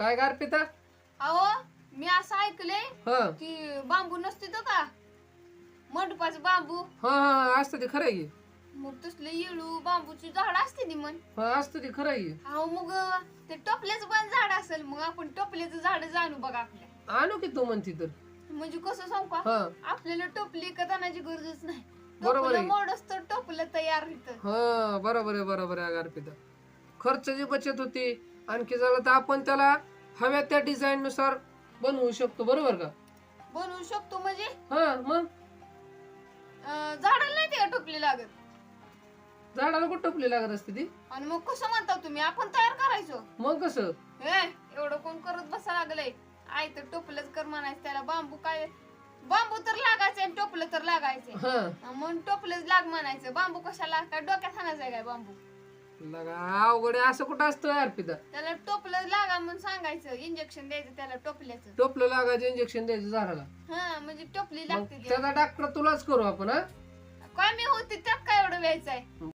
काय गार पिता अहो मी असं ऐकलंय हा. की बांबू नसते तो का? मंडपाचं बांबू. हा हा असतं ते खरं आहे. की. मग तसले येळू बांबूची झाड असते म्हण. हा असतं ते खरं आहे. की. अहो मग ते टोपल्याचं पण झाड असेल मग आपण टोपल्याचं झाड जाणू बघा आपल्या. आणू की तू म्हणती तर. म्हणजे कसं सांगू का? हा. आपल्याला टोपली का जाण्याची गरजच नाही. बरोबर आहे. तर टोपलं तयार होतं. हा बरोबर आहे बरोबर आहे गार पिता खर्चाची बचत होती आणखी झालं तर आपण त्याला हव्या त्या डिझाईन नुसार बनवू शकतो बरोबर का? बनवू शकतो म्हणजे? हा मग? अं, झाडाला नाही ते टोपली लागत. झाडाला कुठं टोपली लागत असते ती? आणि मग कसं म्हणता तुम्ही? आपण तयार करायचो. मग कसं? हे एवढं कोण करत बसा लागलंय? आय तर टोपलंच कर म्हणायचं त्याला बांबू काय? बांबू तर लागायचे आणि टोपलं तर लागायचे. हा. मग टोपलंच लाग म्हणायचं. बांबू कशाला? काय डोक्यात हाणायचं काय बांबू? लगा अवघड आहे. असं कुठं असतं यार पिता त्याला टोपलं लागा म्हणून सांगायचं. इंजेक्शन द्यायचं त्याला टोपल्याचं. टोपलं लागायचं इंजेक्शन द्यायचं झाडाला. हा म्हणजे टोपली मग लागते ते. त्याचा डॉक्टर तुलाच करू आपण हा? काय मी होती त्यात काय एवढं व्हायचंय